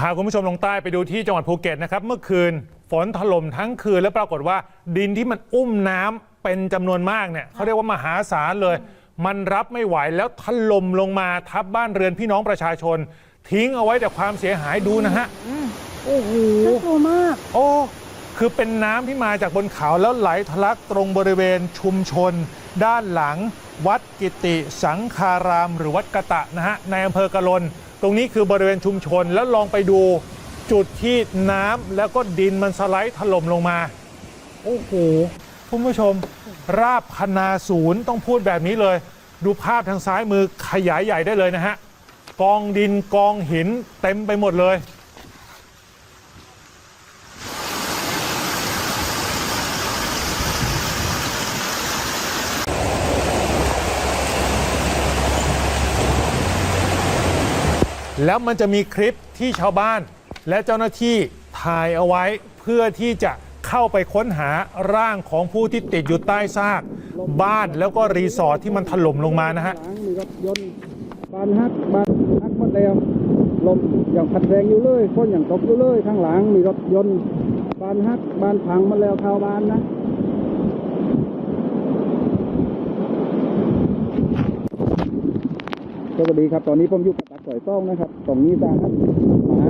พาคุณผู้ชมลงใต้ไปดูที่จังหวัดภูเก็ตนะครับ เมื่อคืนฝนถล่มทั้งคืน แล้วปรากฏว่าดินที่มันอุ้มน้ำเป็นจำนวนมากเนี่ยเขาเรียกว่ามหาศาลเลย มันรับไม่ไหวแล้วถล่มลงมาทับบ้านเรือนพี่น้องประชาชน ทิ้งเอาไว้แต่ความเสียหายดูนะฮะโอ้โหน่ากลัวมาก โอ้คือเป็นน้ำที่มาจากบนเขาแล้วไหลทะลักตรงบริเวณชุมชน ด้านหลัง วัดกิติสังคาราม หรือวัดกะตะนะฮะในอำเภอกะลน ตรงนี้คือบริเวณชุมชนแล้วลองไปดูจุดที่น้ำแล้วก็ดินมันสไลด์ถล่มลงมา โอ้โหคุณผู้ชม ราบคณาศูนย์ต้องพูดแบบนี้เลย ดูภาพทางซ้ายมือขยายใหญ่ได้เลยนะฮะ กองดินกองหินเต็มไปหมดเลย แล้วมันจะมีคลิปที่ชาวบ้าน และเจ้าหน้าที่ถ่ายเอาไว้เพื่อที่จะเข้าไปค้นหาร่างของผู้ที่ติดอยู่ใต้ซาก บ้านแล้วก็รีสอร์ทที่มันถล่มลงมานะฮะ หลังมีรถยนต์บานฮักบานฮักหมดแล้วลมอย่างพัดแรงอยู่เลยฝนอย่างตกอยู่เลยข้างหลังมีรถยนต์บานฮักบานพังหมาแล้วเข้าวบ้านนะ สวัสดีครับ ตอนนี้ผมอยู่กับตาก่อยต้องนะครับตรงนี้ตาครับหมา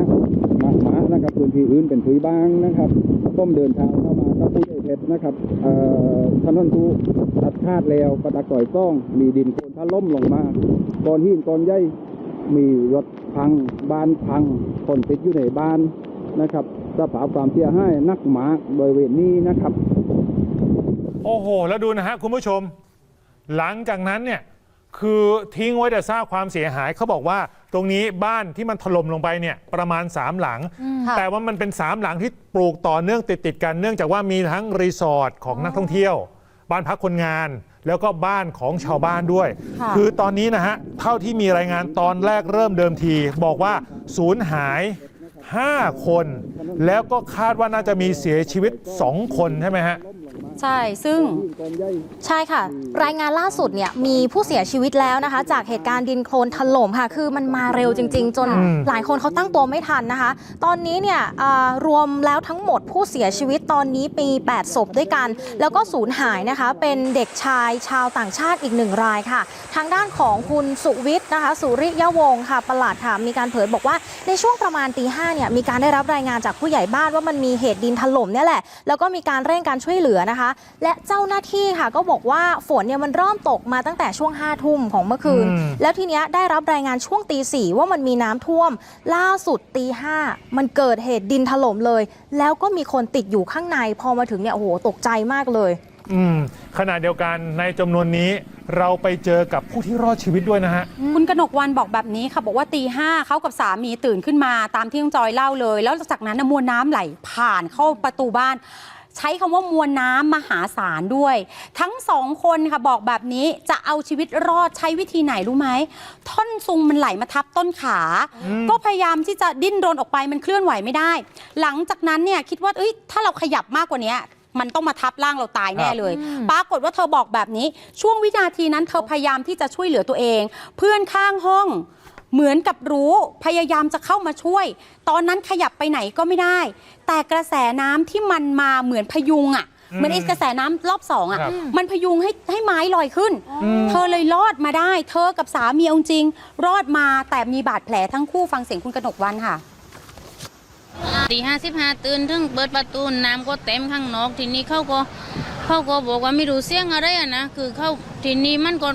หมาหมานะครับพื้นที่อื่นเป็นพื้นบางนะครับผมเดินทางเข้ามากับผู้ใหญ่เพชรนะครับเอ่อถนนทูตัดคาดแล้วปะตาก่อยต้อง มีดินโคลนถล่มลงมาก้อนหินก้อนใหญ่มีรถพังบ้านพังคนติดอยู่ในบ้านนะครับสภาพความเสียหายนักหมาบริเวณนี้นะครับ โอ้โห แล้วดูนะฮะคุณผู้ชม หลังจากนั้นเนี่ย คือทิ้งไว้แต่ซากความเสียหายเขาบอกว่า ตรงนี้บ้านที่มันถล่มลงไปเนี่ยประมาณ 3 หลังค่ะแต่ว่ามันเป็น 3 หลังที่ปลูกต่อเนื่องติดติดๆกันเนื่องจากว่ามีทั้งรีสอร์ทของนักท่องเที่ยว บ้านพักคนงาน แล้วก็บ้านของชาวบ้านด้วยค่ะคือตอนนี้นะฮะเท่าที่มีรายงานตอนแรกเริ่มเดิมที บอกว่าศูนย์หาย 5 คน แล้วก็คาดว่าน่าจะมีเสียชีวิต 2 คนใช่ไหมฮะ ใช่ ซึ่งก้อนใหญ่ใช่ค่ะ รายงานล่าสุดเนี่ยมีผู้เสียชีวิตแล้วนะคะ จากเหตุการณ์ดินโคลนถล่มค่ะ คือมันมาเร็วจริง ๆ จนอืมหลายคนเขาตั้งตัวไม่ทันนะคะ ตอนนี้เนี่ยอ่ารวมแล้วทั้งหมดผู้เสียชีวิตตอนนี้มี 8 ศพด้วยกัน แล้วก็สูญหายนะคะ เป็นเด็กชายชาวต่างชาติอีกหนึ่งรายค่ะ ทางด้านของคุณสุวิทย์นะคะ สุริยวงศ์ค่ะประหลัดค่ะ มีการเผยบอกว่าในช่วงประมาณตีห้าเนี่ยมีการได้รับรายงานจากผู้ใหญ่บ้านว่ามันมีเหตุดินถล่มเนี่ยแหละ แล้วก็มีการเร่งการช่วยเหลือนะคะและเจ้าหน้าที่ค่ะก็บอกว่าฝนเนี่ยมันเริ่มตกมาตั้งแต่ช่วง5้าทุ่มของเมื่อคืนอืมแล้วทีเนี้ยได้รับรายงานช่วงตีสี่ว่ามันมีน้ำท่วม ล่าสุดตีห้ามันเกิดเหตุดินถล่มเลย แล้วก็มีคนติดอยู่ข้างในพอมาถึงเนี่ยโอ้โหตกใจมากเลย อืมขณะเดียวกันในจำนวนนี้เราไปเจอกับผู้ที่รอดชีวิตด้วยนะฮะ คุณกนกวันบอกแบบนี้ค่ะ บอกว่าตีห้าเขากับสามีตื่นขึ้นมาตามที่น้องจอยเล่าเลย แล้วจากนั้นน่ะมวลน้ำไหลผ่านเข้าประตูบ้าน ใช้คำว่ามวลน้ำมหาศาลด้วย ทั้งสองคนค่ะบอกแบบนี้จะเอาชีวิตรอดใช้วิธีไหนรู้ไหมท่อนซุงมันไหลมาทับต้นขา ก็พยายามที่จะดิ้นรนออกไปมันเคลื่อนไหวไม่ได้ หลังจากนั้นเนี่ยคิดว่าเอ้ยถ้าเราขยับมากกว่านี้มันต้องมาทับร่างเราตายแน่เลย ปรากฏว่าเธอบอกแบบนี้ ช่วงวินาทีนั้นเธอพยายามที่จะช่วยเหลือตัวเอง เพื่อนข้างห้อง เหมือนกับรู้พยายามจะเข้ามาช่วย ตอนนั้นขยับไปไหนก็ไม่ได้ แต่กระแสน้ำที่มันมาเหมือนพยุงอะ่ะเหมือนไอ้กระแสน้ำรอบสองครัอะ่ะบมันพยุงให้ให้ไม้ลอยขึ้นมเธอเลยรอดมาได้ เธอกับสามีเอาจริง รอดมาแต่มีบาดแผลทั้งคู่ฟังเสียงคุณกนกวันค่ะ ตีห้าสิบห้าตื่นถึงเปิดประตูน้ำก็เต็มข้างนอกทีนี้เขาก็เขาก็บอกว่าไม่รู้เสียงอะไรอะนะคือเขาทีนี้มันก็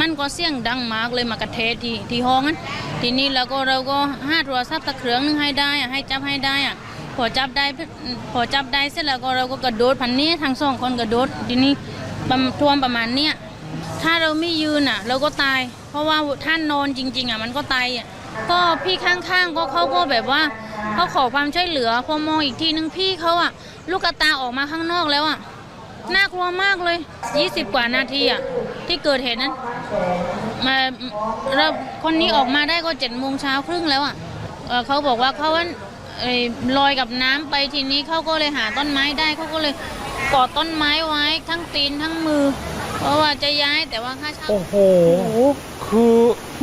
มันก็เสียงดังมากเลยมากระเทศที่ที่ห้องนั้นทีนี้เราก็เราก็ห้าโทรศัพท์ตะเครื่องนึงให้ได้อะให้จับให้ได้อะพอจับได้พอจับได้เสร็จแล้วก็เราก็กระโดดพันนี้ทั้งสองคนกระโดดทีนี้ท่วมประมาณเนี้ยถ้าเราไม่ยืนอะ เราก็ตาย เพราะว่าท่านนอนจริง ๆอะมันก็ตายอะก็พี่ข้างๆก็เขาก็แบบว่าเขาขอความช่วยเหลือพอมองอีกทีนึงพี่เขาอะ ลูกตาออกมาข้างนอกแล้วอะ น่ากลัวมากเลย 20 กว่านาทีอะที่เกิดเหตุนั้น มาเราคนนี้ออกมาได้ก็เจ็ดโมงเช้าครึ่งแล้วอะเอ่อเขาบอกว่าเขาว่าเอ่อลอยกับน้ำไปทีนี้เขาก็เลยหาต้นไม้ได้เขาก็เลยกอดต้นไม้ไว้ทั้งตีนทั้งมือ เพราะว่าจะย้ายแต่ว่าค่าเช่าโอ้โหคือ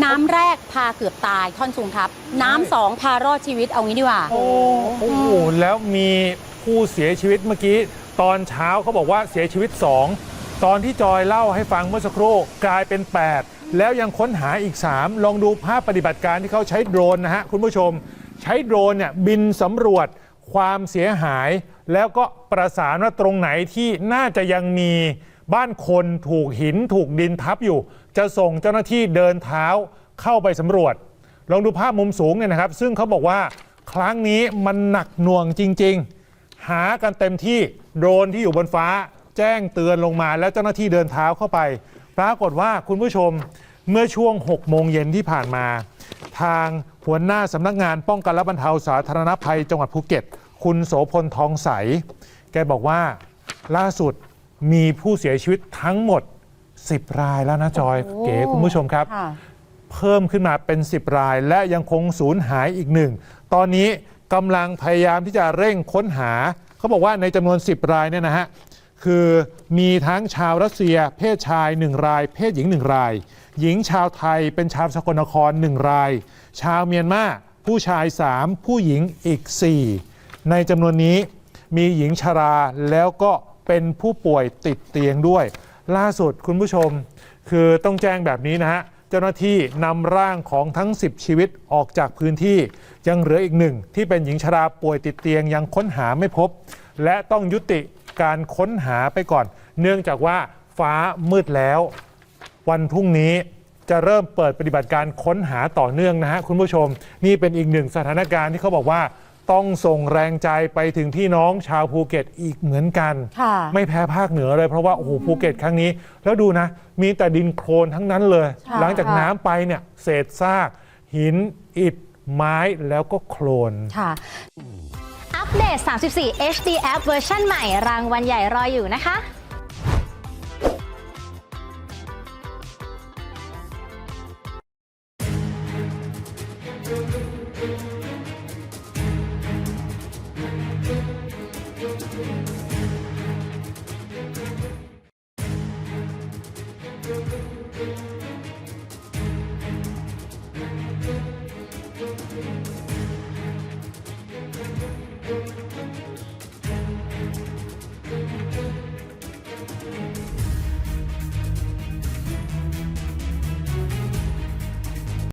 น้ำแรกพาเกือบตายท่อนสูงครับ น้ำสองพารอดชีวิตเอางี้ดีกว่า โอ้โอ้โหแล้วมีผู้เสียชีวิตเมื่อกี้ ตอนเช้าเขาบอกว่าเสียชีวิต 2 ตอนที่จอยเล่าให้ฟังเมื่อสักครู่กลายเป็น 8 แล้วยังค้นหาอีก 3 ลองดูภาพปฏิบัติการที่เขาใช้โดรนนะฮะคุณผู้ชม ใช้โดรนเนี่ยบินสำรวจความเสียหาย แล้วก็ประสานว่าตรงไหนที่น่าจะยังมีบ้านคนถูกหินถูกดินทับอยู่ จะส่งเจ้าหน้าที่เดินเท้าเข้าไปสำรวจ ลองดูภาพมุมสูงเนี่ยนะครับ ซึ่งเขาบอกว่าครั้งนี้มันหนักหน่วงจริง ๆ หากันเต็มที่ โดรนที่อยู่บนฟ้าแจ้งเตือนลงมาแล้วเจ้าหน้าที่เดินเท้าเข้าไป ปรากฏว่าคุณผู้ชมเมื่อช่วง 6 โมงเย็นที่ผ่านมา ทางหัวหน้าสำนักงานป้องกันและบรรเทาสาธารณภัยจังหวัดภูเก็ต คุณโสพลทองใส แกบอกว่าล่าสุดมีผู้เสียชีวิตทั้งหมด 10 รายแล้วนะจอยโอ้เก๋คุณผู้ชมครับค่ะเพิ่มขึ้นมาเป็น 10 ราย และยังคงสูญหายอีกหนึ่ง ตอนนี้กำลังพยายามที่จะเร่งค้นหา เขาบอกว่าในจำนวน 10 รายเนี่ยนะฮะคือมีทั้งชาวรัสเซีย เพศชาย 1 ราย เพศหญิง 1 ราย หญิงชาวไทยเป็นชาวสกลนคร 1 ราย ชาวเมียนมาผู้ชาย 3 ผู้หญิงอีก 4 ในจำนวนนี้มีหญิงชราแล้วก็เป็นผู้ป่วยติดเตียงด้วย ล่าสุดคุณผู้ชม คือต้องแจ้งแบบนี้นะฮะ เจ้าหน้าที่นำร่างของทั้ง 10 ชีวิตออกจากพื้นที่ ยังเหลืออีกหนึ่งที่เป็นหญิงชราป่วยติดเตียงยังค้นหาไม่พบ และต้องยุติการค้นหาไปก่อน เนื่องจากว่าฟ้ามืดแล้ว วันพรุ่งนี้จะเริ่มเปิดปฏิบัติการค้นหาต่อเนื่องนะฮะคุณผู้ชม นี่เป็นอีกหนึ่งสถานการณ์ที่เขาบอกว่า ต้องส่งแรงใจไปถึงพี่น้องชาวภูเก็ตอีกเหมือนกันไม่แพ้ภาคเหนือเลยเพราะว่าโอ้โหภูเก็ตครั้งนี้ แล้วดูนะ มีแต่ดินโคลนทั้งนั้นเลยหลังจากน้ำไปเนี่ยเศษซาก หิน อิฐ ไม้แล้วก็โคลน ค่ะ อัปเดต 34 HD App เวอร์ชันใหม่ รางวัลใหญ่รออยู่นะคะ